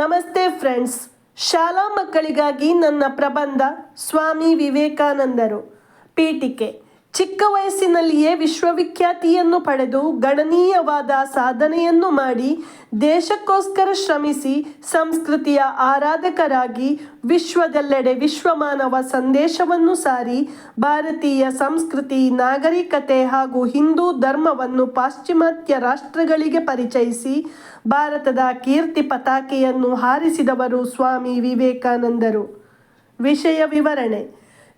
ನಮಸ್ತೆ ಫ್ರೆಂಡ್ಸ್. ಶಾಲಾ ಮಕ್ಕಳಿಗಾಗಿ ನನ್ನ ಪ್ರಬಂಧ ಸ್ವಾಮಿ ವಿವೇಕಾನಂದರು. ಪೀಠಿಕೆ. ಚಿಕ್ಕ ವಯಸ್ಸಿನಲ್ಲಿಯೇ ವಿಶ್ವವಿಖ್ಯಾತಿಯನ್ನು ಪಡೆದು ಗಣನೀಯವಾದ ಸಾಧನೆಯನ್ನು ಮಾಡಿ ದೇಶಕ್ಕೋಸ್ಕರ ಶ್ರಮಿಸಿ ಸಂಸ್ಕೃತಿಯ ಆರಾಧಕರಾಗಿ ವಿಶ್ವದೆಲ್ಲೆಡೆ ವಿಶ್ವಮಾನವ ಸಂದೇಶವನ್ನು ಸಾರಿ ಭಾರತೀಯ ಸಂಸ್ಕೃತಿ, ನಾಗರಿಕತೆ ಹಾಗೂ ಹಿಂದೂ ಧರ್ಮವನ್ನು ಪಾಶ್ಚಿಮಾತ್ಯ ರಾಷ್ಟ್ರಗಳಿಗೆ ಪರಿಚಯಿಸಿ ಭಾರತದ ಕೀರ್ತಿ ಪತಾಕೆಯನ್ನು ಹಾರಿಸಿದವರು ಸ್ವಾಮಿ ವಿವೇಕಾನಂದರು. ವಿಷಯ ವಿವರಣೆ.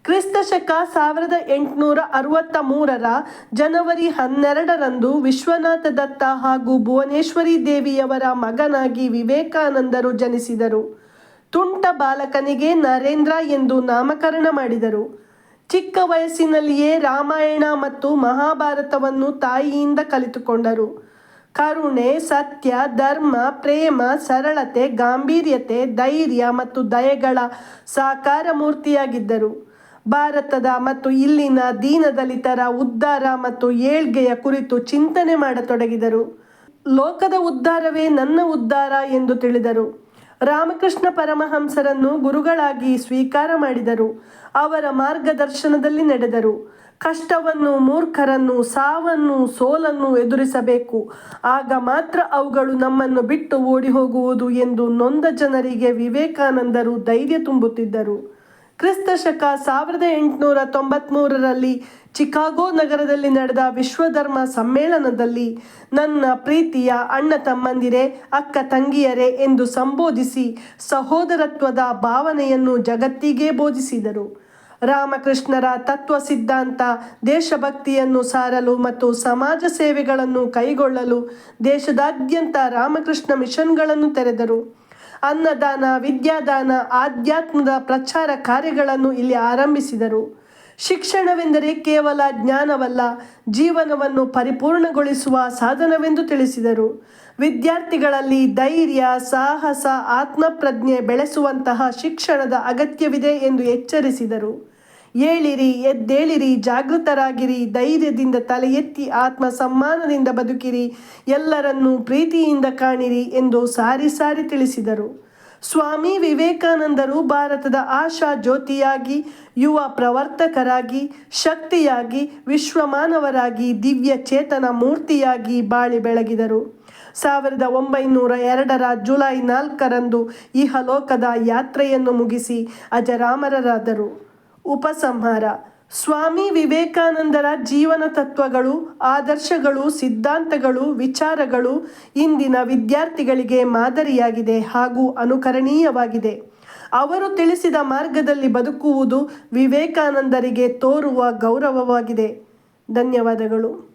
ಕ್ರಿಸ್ತ ಶಕ ಸಾವಿರದ ಎಂಟುನೂರ ಅರವತ್ತ ಮೂರರ ಜನವರಿ ಹನ್ನೆರಡರಂದು ವಿಶ್ವನಾಥ ದತ್ತ ಹಾಗೂ ಭುವನೇಶ್ವರಿ ದೇವಿಯವರ ಮಗನಾಗಿ ವಿವೇಕಾನಂದರು ಜನಿಸಿದರು. ತುಂಟ ಬಾಲಕನಿಗೆ ನರೇಂದ್ರ ಎಂದು ನಾಮಕರಣ ಮಾಡಿದರು. ಚಿಕ್ಕ ವಯಸ್ಸಿನಲ್ಲಿಯೇ ರಾಮಾಯಣ ಮತ್ತು ಮಹಾಭಾರತವನ್ನು ತಾಯಿಯಿಂದ ಕಲಿತುಕೊಂಡರು. ಕರುಣೆ, ಸತ್ಯ, ಧರ್ಮ, ಪ್ರೇಮ, ಸರಳತೆ, ಗಾಂಭೀರ್ಯತೆ, ಧೈರ್ಯ ಮತ್ತು ದಯೆಗಳ ಸಾಕಾರ ಮೂರ್ತಿಯಾಗಿದ್ದರು ಭಾರತದ ಮತ್ತು ಇಲ್ಲಿನ ದೀನದಲಿತರ ಉದ್ಧಾರ ಮತ್ತು ಏಳ್ಗೆಯ ಕುರಿತು ಚಿಂತನೆ ಮಾಡತೊಡಗಿದರು. ಲೋಕದ ಉದ್ಧಾರವೇ ನನ್ನ ಉದ್ಧಾರ ಎಂದು ತಿಳಿದರು. ರಾಮಕೃಷ್ಣ ಪರಮಹಂಸರನ್ನು ಗುರುಗಳಾಗಿ ಸ್ವೀಕಾರ ಮಾಡಿದರು. ಅವರ ಮಾರ್ಗದರ್ಶನದಲ್ಲಿ ನಡೆದರು. ಕಷ್ಟವನ್ನು, ಮೂರ್ಖರನ್ನು, ಸಾವನ್ನು, ಸೋಲನ್ನು ಎದುರಿಸಬೇಕು. ಆಗ ಮಾತ್ರ ಅವುಗಳು ನಮ್ಮನ್ನು ಬಿಟ್ಟು ಓಡಿ ಹೋಗುವುದು ಎಂದು ನೊಂದ ಜನರಿಗೆ ವಿವೇಕಾನಂದರು ಧೈರ್ಯ ತುಂಬುತ್ತಿದ್ದರು. ಕ್ರಿಸ್ತ ಶಕ ಸಾವಿರದ ಎಂಟುನೂರ ತೊಂಬತ್ಮೂರರಲ್ಲಿ ಚಿಕಾಗೋ ನಗರದಲ್ಲಿ ನಡೆದ ವಿಶ್ವಧರ್ಮ ಸಮ್ಮೇಳನದಲ್ಲಿ ನನ್ನ ಪ್ರೀತಿಯ ಅಣ್ಣ ತಮ್ಮಂದಿರೇ, ಅಕ್ಕ ತಂಗಿಯರೇ ಎಂದು ಸಂಬೋಧಿಸಿ ಸಹೋದರತ್ವದ ಭಾವನೆಯನ್ನು ಜಗತ್ತಿಗೆ ಬೋಧಿಸಿದರು. ರಾಮಕೃಷ್ಣರ ತತ್ವ ಸಿದ್ಧಾಂತ ದೇಶಭಕ್ತಿಯನ್ನು ಸಾರಲು ಮತ್ತು ಸಮಾಜ ಸೇವೆಗಳನ್ನು ಕೈಗೊಳ್ಳಲು ದೇಶದಾದ್ಯಂತ ರಾಮಕೃಷ್ಣ ಮಿಷನ್ಗಳನ್ನು ತೆರೆದರು. ಅನ್ನದಾನ, ವಿದ್ಯಾದಾನ, ಆಧ್ಯಾತ್ಮದ ಪ್ರಚಾರ ಕಾರ್ಯಗಳನ್ನು ಇಲ್ಲಿ ಆರಂಭಿಸಿದರು. ಶಿಕ್ಷಣವೆಂದರೆ ಕೇವಲ ಜ್ಞಾನವಲ್ಲ, ಜೀವನವನ್ನು ಪರಿಪೂರ್ಣಗೊಳಿಸುವ ಸಾಧನವೆಂದು ತಿಳಿಸಿದರು. ವಿದ್ಯಾರ್ಥಿಗಳಲ್ಲಿ ಧೈರ್ಯ, ಸಾಹಸ, ಆತ್ಮಪ್ರಜ್ಞೆ ಬೆಳೆಸುವಂತಹ ಶಿಕ್ಷಣದ ಅಗತ್ಯವಿದೆ ಎಂದು ಎಚ್ಚರಿಸಿದರು. ಏಳಿರಿ, ಎದ್ದೇಳಿರಿ, ಜಾಗೃತರಾಗಿರಿ, ಧೈರ್ಯದಿಂದ ತಲೆ ಎತ್ತಿ ಆತ್ಮ ಸಮ್ಮಾನದಿಂದ ಬದುಕಿರಿ, ಎಲ್ಲರನ್ನೂ ಪ್ರೀತಿಯಿಂದ ಕಾಣಿರಿ ಎಂದು ಸಾರಿ ಸಾರಿ ತಿಳಿಸಿದರು. ಸ್ವಾಮಿ ವಿವೇಕಾನಂದರು ಭಾರತದ ಆಶಾ ಜ್ಯೋತಿಯಾಗಿ, ಯುವ ಪ್ರವರ್ತಕರಾಗಿ, ಶಕ್ತಿಯಾಗಿ, ವಿಶ್ವಮಾನವರಾಗಿ, ದಿವ್ಯ ಚೇತನ ಮೂರ್ತಿಯಾಗಿ ಬಾಳಿ ಬೆಳಗಿದರು. ಸಾವಿರದ ಒಂಬೈನೂರ ಎರಡರ ಜುಲೈ ನಾಲ್ಕರಂದು ಇಹಲೋಕದ ಯಾತ್ರೆಯನ್ನು ಮುಗಿಸಿ ಅಜರಾಮರರಾದರು. ಉಪಸಂಹಾರ. ಸ್ವಾಮಿ ವಿವೇಕಾನಂದರ ಜೀವನ ತತ್ವಗಳು, ಆದರ್ಶಗಳು, ಸಿದ್ಧಾಂತಗಳು, ವಿಚಾರಗಳು ಇಂದಿನ ವಿದ್ಯಾರ್ಥಿಗಳಿಗೆ ಮಾದರಿಯಾಗಿದೆ ಹಾಗೂ ಅನುಕರಣೀಯವಾಗಿದೆ. ಅವರು ತಿಳಿಸಿದ ಮಾರ್ಗದಲ್ಲಿ ಬದುಕುವುದು ವಿವೇಕಾನಂದರಿಗೆ ತೋರುವ ಗೌರವವಾಗಿದೆ. ಧನ್ಯವಾದಗಳು.